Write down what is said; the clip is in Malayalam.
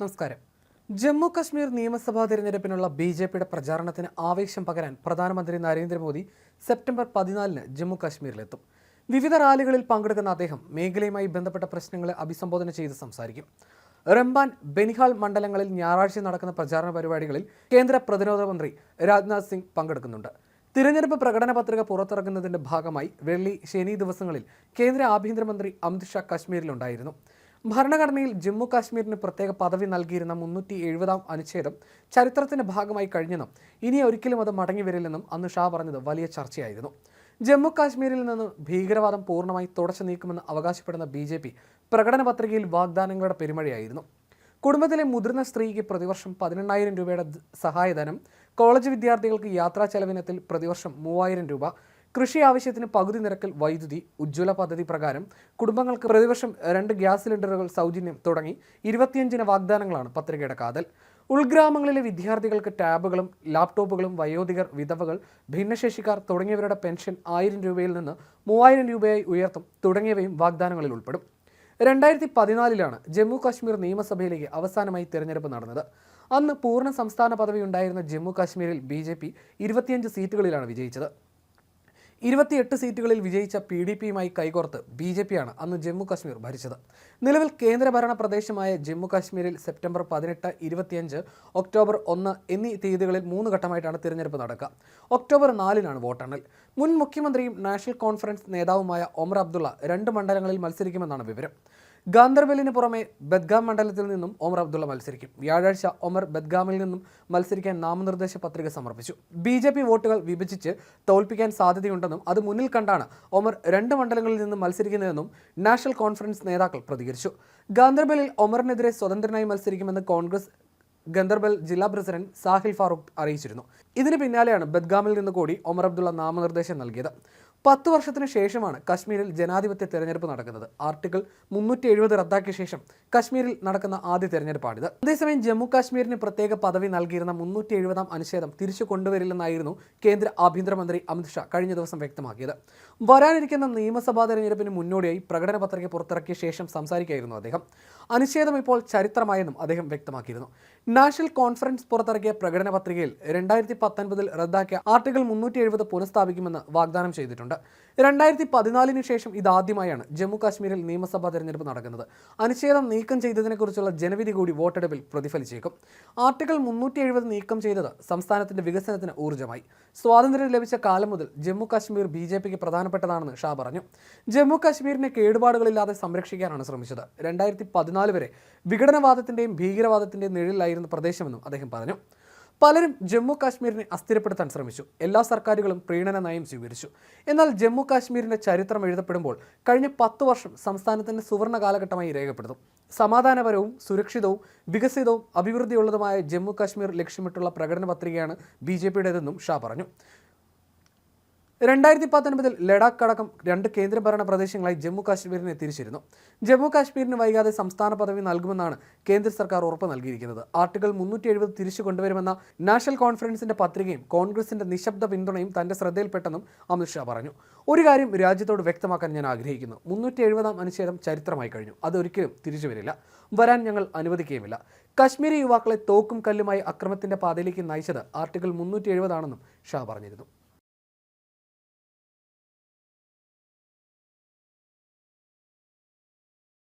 നമസ്കാരം. ജമ്മു കശ്മീർ നിയമസഭാ തിരഞ്ഞെടുപ്പിനുള്ള ബി ജെ പിയുടെ പ്രചാരണത്തിന് ആവേശം പകരാൻ പ്രധാനമന്ത്രി നരേന്ദ്രമോദി സെപ്റ്റംബർ പതിനാലിന് ജമ്മു കശ്മീരിലെത്തും വിവിധ റാലികളിൽ പങ്കെടുക്കുന്ന അദ്ദേഹം മേഖലയുമായി ബന്ധപ്പെട്ട പ്രശ്നങ്ങളെ അഭിസംബോധന ചെയ്ത് സംസാരിക്കും. റംബാൻ ബെനിഹാൾ മണ്ഡലങ്ങളിൽ ഞായറാഴ്ച നടക്കുന്ന പ്രചാരണ പരിപാടികളിൽ കേന്ദ്ര പ്രതിരോധ മന്ത്രി രാജ്നാഥ് സിംഗ് പങ്കെടുക്കുന്നുണ്ട്. തിരഞ്ഞെടുപ്പ് പ്രകടന പത്രിക പുറത്തിറക്കുന്നതിന്റെ ഭാഗമായി വെള്ളി ശനി ദിവസങ്ങളിൽ കേന്ദ്ര ആഭ്യന്തരമന്ത്രി അമിത്ഷാ കശ്മീരിലുണ്ടായിരുന്നു. ഭരണഘടനയിൽ ജമ്മു കാശ്മീരിന് പ്രത്യേക പദവി നൽകിയിരുന്ന മുന്നൂറ്റി എഴുപതാം അനുച്ഛേദം ചരിത്രത്തിന്റെ ഭാഗമായി കഴിഞ്ഞെന്നും ഇനി ഒരിക്കലും അത് മടങ്ങി വരില്ലെന്നും അന്ന് ഷാ പറഞ്ഞത് വലിയ ചർച്ചയായിരുന്നു. ജമ്മു കാശ്മീരിൽ നിന്ന് ഭീകരവാദം പൂർണമായി തുടച്ചു നീക്കുമെന്ന് അവകാശപ്പെടുന്ന ബി ജെ പി പ്രകടന പത്രികയിൽ വാഗ്ദാനങ്ങളുടെ പെരുമഴയായിരുന്നു. കുടുംബത്തിലെ മുതിർന്ന സ്ത്രീക്ക് പ്രതിവർഷം പതിനെണ്ണായിരം രൂപയുടെ സഹായധനം കോളേജ് വിദ്യാർത്ഥികൾക്ക് യാത്രാ ചെലവിനത്തിൽ പ്രതിവർഷം മൂവായിരം രൂപ കൃഷി ആവശ്യത്തിന് പകുതി നിരക്കിൽ വൈദ്യുതി ഉജ്ജ്വല പദ്ധതി പ്രകാരം കുടുംബങ്ങൾക്ക് പ്രതിവർഷം രണ്ട് ഗ്യാസ് സിലിണ്ടറുകൾ സൗജന്യം തുടങ്ങി ഇരുപത്തിയഞ്ചിന് വാഗ്ദാനങ്ങളാണ് പത്രികയുടെ കാതൽ. ഉൾഗ്രാമങ്ങളിലെ വിദ്യാർത്ഥികൾക്ക് ടാബുകളും ലാപ്ടോപ്പുകളും വയോധികർ വിധവകൾ ഭിന്നശേഷിക്കാർ തുടങ്ങിയവരുടെ പെൻഷൻ ആയിരം രൂപയിൽ നിന്ന് മൂവായിരം രൂപയായി ഉയർത്തും തുടങ്ങിയവയും വാഗ്ദാനങ്ങളിൽ ഉൾപ്പെടും. രണ്ടായിരത്തി പതിനാലിലാണ് ജമ്മു കാശ്മീർ നിയമസഭയിലേക്ക് അവസാനമായി തിരഞ്ഞെടുപ്പ് നടന്നത്. അന്ന് പൂർണ സംസ്ഥാന പദവി ഉണ്ടായിരുന്ന ജമ്മു കാശ്മീരിൽ ബി ജെ പി ഇരുപത്തിയഞ്ച് സീറ്റുകളിലാണ് വിജയിച്ചത്. ഇരുപത്തിയെട്ട് സീറ്റുകളിൽ വിജയിച്ച പി ഡി പിയുമായി കൈകോർത്ത് ബി ജെ പിയാണ് അന്ന് ജമ്മു കാശ്മീർ ഭരിച്ചത്. നിലവിൽ കേന്ദ്രഭരണ പ്രദേശമായ ജമ്മു കാശ്മീരിൽ സെപ്റ്റംബർ പതിനെട്ട് ഇരുപത്തിയഞ്ച് ഒക്ടോബർ ഒന്ന് എന്നീ തീയതികളിൽ മൂന്ന് ഘട്ടമായിട്ടാണ് തിരഞ്ഞെടുപ്പ് നടക്കുക. ഒക്ടോബർ നാലിനാണ് വോട്ടെണ്ണൽ. മുൻ മുഖ്യമന്ത്രിയും നാഷണൽ കോൺഫറൻസ് നേതാവുമായ ഒമർ അബ്ദുള്ള രണ്ട് മണ്ഡലങ്ങളിൽ മത്സരിക്കുമെന്നാണ് വിവരം. ഗാന്ദർബലിന് പുറമെ ബദ്ഗാം മണ്ഡലത്തിൽ നിന്നും ഒമർ അബ്ദുള്ള മത്സരിക്കും. വ്യാഴാഴ്ച ഒമർ ബദ്ഗാമിൽ നിന്നും മത്സരിക്കാൻ നാമനിർദ്ദേശ പത്രിക സമർപ്പിച്ചു. ബി ജെ പി വോട്ടുകൾ വിഭജിച്ച് തോൽപ്പിക്കാൻ സാധ്യതയുണ്ടെന്നും അത് മുന്നിൽ കണ്ടാണ് ഒമർ രണ്ട് മണ്ഡലങ്ങളിൽ നിന്നും മത്സരിക്കുന്നതെന്നും നാഷണൽ കോൺഫറൻസ് നേതാക്കൾ പ്രതികരിച്ചു. ഗാന്ധർബലിൽ ഒമറിനെതിരെ സ്വതന്ത്രനായി മത്സരിക്കുമെന്ന് കോൺഗ്രസ് ഗന്ധർബൽ ജില്ലാ പ്രസിഡന്റ് സാഹിൽ ഫാറൂഖ് അറിയിച്ചിരുന്നു. ഇതിന് പിന്നാലെയാണ് ബദ്ഗാമിൽ നിന്ന് കൂടി ഒമർ അബ്ദുള്ള നാമനിർദ്ദേശം നൽകിയത്. പത്ത് വർഷത്തിന് ശേഷമാണ് കശ്മീരിൽ ജനാധിപത്യ തെരഞ്ഞെടുപ്പ് നടക്കുന്നത്. ആർട്ടിക്കിൾ മുന്നൂറ്റി എഴുപത് റദ്ദാക്കിയ ശേഷം കശ്മീരിൽ നടക്കുന്ന ആദ്യ തെരഞ്ഞെടുപ്പാണിത്. അതേസമയം ജമ്മു കാശ്മീരിന് പ്രത്യേക പദവി നൽകിയിരുന്ന മുന്നൂറ്റി എഴുപതാം അനുച്ഛേദം തിരിച്ചു കൊണ്ടുവരില്ലെന്നായിരുന്നു കേന്ദ്ര ആഭ്യന്തരമന്ത്രി അമിത്ഷാ കഴിഞ്ഞ ദിവസം വ്യക്തമാക്കിയത്. വരാനിരിക്കുന്ന നിയമസഭാ തെരഞ്ഞെടുപ്പിന് മുന്നോടിയായി പ്രകടന പത്രിക പുറത്തിറക്കിയ ശേഷം സംസാരിക്കുകയായിരുന്നു അദ്ദേഹം. അനുച്ഛേദം ഇപ്പോൾ ചരിത്രമായെന്നും അദ്ദേഹം വ്യക്തമാക്കിയിരുന്നു. നാഷണൽ കോൺഫറൻസ് പുറത്തിറക്കിയ പ്രകടന പത്രികയിൽ രണ്ടായിരത്തി പത്തൊൻപതിൽ റദ്ദാക്കിയ ആർട്ടിക്കിൾ മുന്നൂറ്റി എഴുപത് പുനഃസ്ഥാപിക്കുമെന്ന് വാഗ്ദാനം ചെയ്തിട്ടുണ്ട്. രണ്ടായിരത്തി പതിനാലിന് ശേഷം ഇതാദ്യമായാണ് ജമ്മു കാശ്മീരിൽ നിയമസഭാ തെരഞ്ഞെടുപ്പ് നടക്കുന്നത്. അനുച്ഛേദം നീക്കം ചെയ്തതിനെക്കുറിച്ചുള്ള ജനവിധി കൂടി വോട്ടെടുപ്പിൽ പ്രതിഫലിച്ചേക്കും. ആർട്ടിക്കിൾ മുന്നൂറ്റി എഴുപത് നീക്കം ചെയ്തത് സംസ്ഥാനത്തിന്റെ വികസനത്തിന് ഊർജമായി. സ്വാതന്ത്ര്യം ലഭിച്ച കാലം മുതൽ ജമ്മു കാശ്മീർ ബി ജെ പിക്ക് പ്രധാനപ്പെട്ടതാണെന്ന് ഷാ പറഞ്ഞു. ജമ്മു കാശ്മീരിനെ കേടുപാടുകളില്ലാതെ സംരക്ഷിക്കാനാണ് ശ്രമിച്ചത്. രണ്ടായിരത്തി പതിനാല് വരെ വിഘടനവാദത്തിന്റെയും ഭീകരവാദത്തിന്റെയും നിഴലിലായിരുന്ന പ്രദേശമെന്നും അദ്ദേഹം പറഞ്ഞു. പലരും ജമ്മു കാശ്മീരിനെ അസ്ഥിരപ്പെടുത്താൻ ശ്രമിച്ചു. എല്ലാ സർക്കാരുകളും പ്രീണന നയം സ്വീകരിച്ചു. എന്നാൽ ജമ്മു കാശ്മീരിന്റെ ചരിത്രം എഴുതപ്പെടുമ്പോൾ കഴിഞ്ഞ പത്ത് വർഷം സംസ്ഥാനത്തിന്റെ സുവർണ കാലഘട്ടമായി രേഖപ്പെടുത്തും സമാധാനപരവും സുരക്ഷിതവും വികസിതവും അഭിവൃദ്ധിയുള്ളതുമായ ജമ്മു കാശ്മീർ ലക്ഷ്യമിട്ടുള്ള പ്രകടന പത്രികയാണ് ബി ജെ പിയുടേതെന്നും ഷാ പറഞ്ഞു. രണ്ടായിരത്തി പത്തൊൻപതിൽ ലഡാക്ക് അടക്കം രണ്ട് കേന്ദ്രഭരണ പ്രദേശങ്ങളായി ജമ്മു കാശ്മീരിനെ തിരിച്ചിരുന്നു. ജമ്മു കാശ്മീരിന് വൈകാതെ സംസ്ഥാന പദവി നൽകുമെന്നാണ് കേന്ദ്ര സർക്കാർ ഉറപ്പ് നൽകിയിരിക്കുന്നത്. ആർട്ടിക്കിൾ മുന്നൂറ്റി എഴുപത് തിരിച്ചു കൊണ്ടുവരുമെന്ന നാഷണൽ കോൺഫറൻസിന്റെ പത്രികയും കോൺഗ്രസിന്റെ നിശബ്ദ പിന്തുണയും തന്റെ ശ്രദ്ധയിൽപ്പെട്ടെന്നും അമിത്ഷാ പറഞ്ഞു. ഒരു കാര്യം രാജ്യത്തോട് വ്യക്തമാക്കാൻ ഞാൻ ആഗ്രഹിക്കുന്നു. മുന്നൂറ്റി എഴുപതാം അനുച്ഛേദം ചരിത്രമായി കഴിഞ്ഞു. അതൊരിക്കലും തിരിച്ചു വരില്ല. വരാൻ ഞങ്ങൾ അനുവദിക്കുകയുമില്ല. കശ്മീരി യുവാക്കളെ തോക്കും കല്ലുമായി അക്രമത്തിന്റെ പാതയിലേക്ക് നയിച്ചത് ആർട്ടിക്കിൾ മുന്നൂറ്റി എഴുപതാണെന്നും ഷാ പറഞ്ഞിരുന്നു.